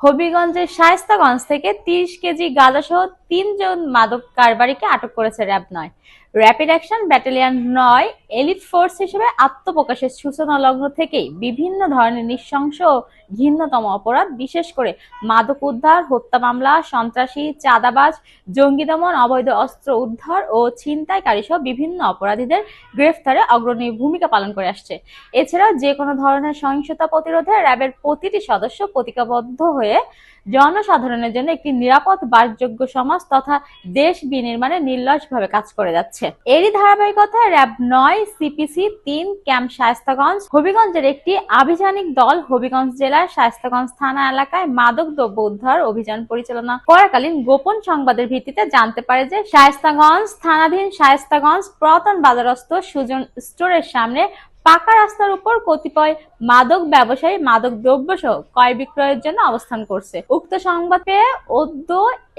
হবিগঞ্জের শায়স্তাগঞ্জ থেকে তিরিশ কেজি গাঁজাসহ তিনজন মাদক কারবারিকে আটক করেছে র্যাব নয়। র্যাপিড অ্যাকশন ব্যাটালিয়ন নয় এলিট ফোর্স হিসেবে আত্মপ্রকাশের সূচনা লগ্ন থেকেই বিভিন্ন ধরনের নৃশংস ও ঘৃণ্যতম অপরাধ, বিশেষ করে মাদক উদ্ধার, হত্যা মামলা, সন্ত্রাসী, চাঁদাবাজ, জঙ্গি দমন, অবৈধ অস্ত্র উদ্ধার ও ছিনতাইকারী সহ বিভিন্ন অপরাধীদের গ্রেফতারে অগ্রণী ভূমিকা পালন করে আসছে। এছাড়াও যে কোনো ধরনের সহিংসতা প্রতিরোধে র্যাবের প্রতিটি সদস্য প্রতিজ্ঞাবদ্ধ হয়ে জনসাধারণের জন্য একটি নিরাপদ বাসযোগ্য সমাজ তথা দেশ বিনির্মাণে নির্লসভাবে কাজ করে যাচ্ছে। এরই ধারাবাহিকতায় র্যাব নয় সিপিসি তিন, ক্যাম্প শায়স্তাগঞ্জ হবিগঞ্জের একটি আভিযানিক দল হবিগঞ্জ জেলার শায়স্তাগঞ্জ থানা এলাকায় মাদক দ্রব্য উদ্ধার অভিযান পরিচালনা করাকালীন গোপন সংবাদের ভিত্তিতে জানতে পারে যে শায়স্তাগঞ্জ থানাধীন শায়স্তাগঞ্জ প্রতন বাজারস্থ সুজন স্টোরের সামনে পাকা রাস্তার উপর কতিপয় মাদক ব্যবসায়ী মাদক দ্রব্য সহ ক্রয় বিক্রয়ের জন্য অবস্থান করছে। উক্ত সংবাদ পেয়ে অদ্য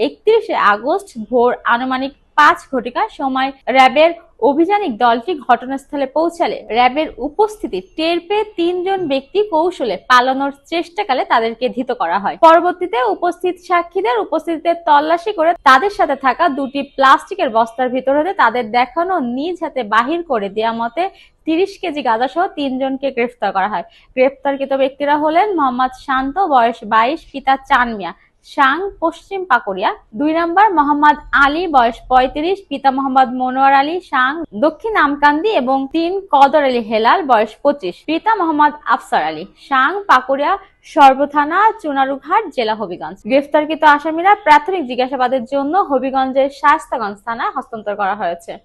একত্রিশে আগস্ট ভোর আনুমানিক পাঁচ ঘটিকার সময় র্যাবের অভিযানিক দলটি ঘটনাস্থলে পৌঁছালে র্যাবের উপস্থিতি টের পেয়ে তিনজন ব্যক্তি কৌশলে পালানোর চেষ্টাকালে তাদেরকে ধৃত করা হয়। পরবর্তীতে উপস্থিত সাক্ষীদের উপস্থিতিতে তল্লাশি করে তাদের সাথে থাকা দুটি প্লাস্টিকের বস্তার ভিতর হতে তাদের দেখানো নিজ হাতে বাহির করে দেওয়া মতে তিরিশ কেজি গাঁজা সহ তিনজনকে গ্রেফতার করা হয়। গ্রেফতারকৃত ব্যক্তিরা হলেন মোহাম্মদ শান্ত, বয়স বাইশ, পিতা চান মিয়া। সাং পশ্চিম পাকুড়িয়া। দুই নম্বর, মোহাম্মদ আলী, বয়স পঁয়ত্রিশ, পিতা মোহাম্মদ মনোয়ার আলী সাং দক্ষিণ আমকান্দি এবং তিন, কদর আলী হেলাল, বয়স পঁচিশ, পিতা মোহাম্মদ আফসার আলী। সাং পাকুড়িয়া, সর্বথানা, চুনারুঘাট, জেলা হবিগঞ্জ। গ্রেফতারকৃত আসামিরা প্রাথমিক জিজ্ঞাসাবাদের জন্য হবিগঞ্জের শাস্তাগঞ্জ থানায় হস্তান্তর করা হয়েছে।